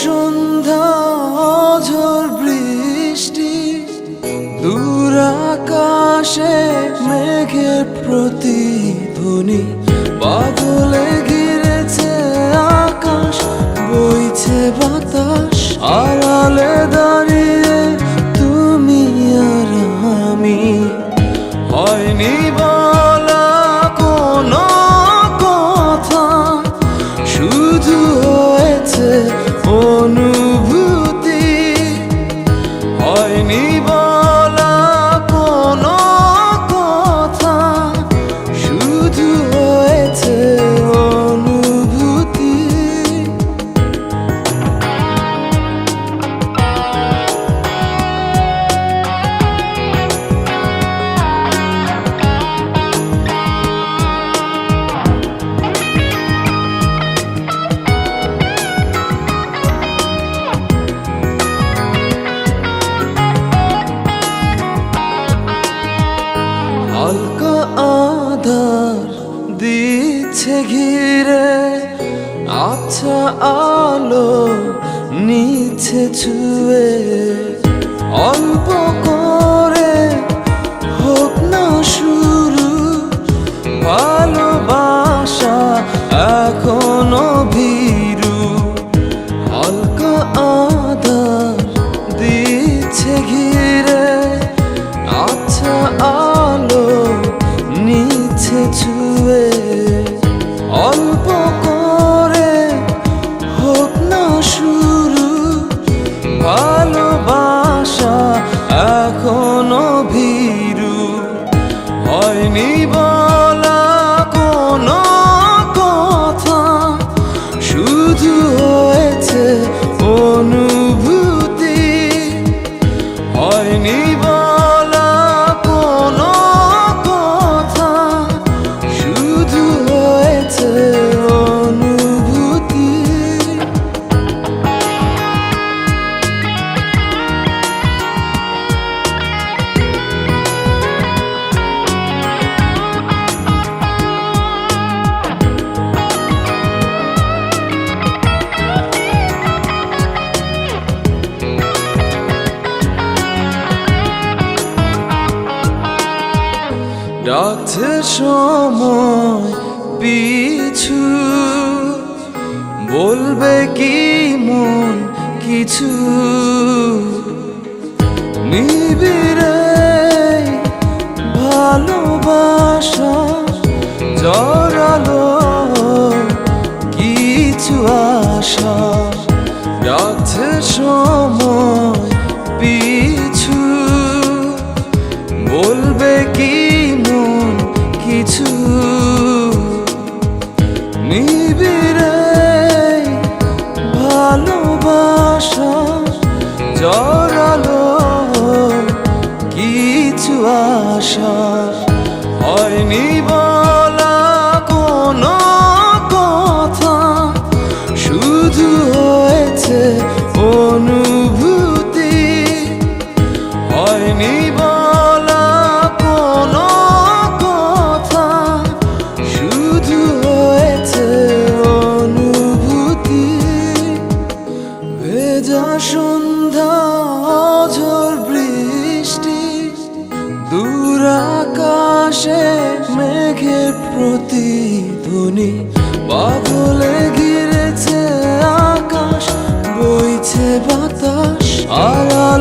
সন্ধ্যা ঝড় বৃষ্টি, দূর আকাশে মেঘের প্রতিধ্বনি পাগলে ঘিরেছে আকাশ, বইছে বাতাস, আড়ালে দাঁড়িয়ে তুমি আর আমি। হয়নি আধার দিচ্ছে ঘিরে আচ্ছা আলো নিচ্ছে ছুয়ে। অল্প করে হোক না শুরু, ভালোবাসা এখনও ভীরু। হালকা আধার দিচ্ছে ঘিরে আচ্ছা হয়নি ডাকছে সময় পিছু। বলবে কি মন কিছু? নিবিড়ে ভালোবাসা জড়ালো কিছু আশা জড়ালো, কিছু আশা হয়নি বলা কোনো কথা। শুধু হয়েছে অনুভূতি, হয়নি বলা কোনো কথা। শুধু হয়েছে অনুভূতি, ভেজা সন্ধ্যা ঝড় বৃষ্টি দূর মেঘের প্রতিধ্বনি। বাদলে ঘিরেছে আকাশ বইছে বাতাস আড়ালে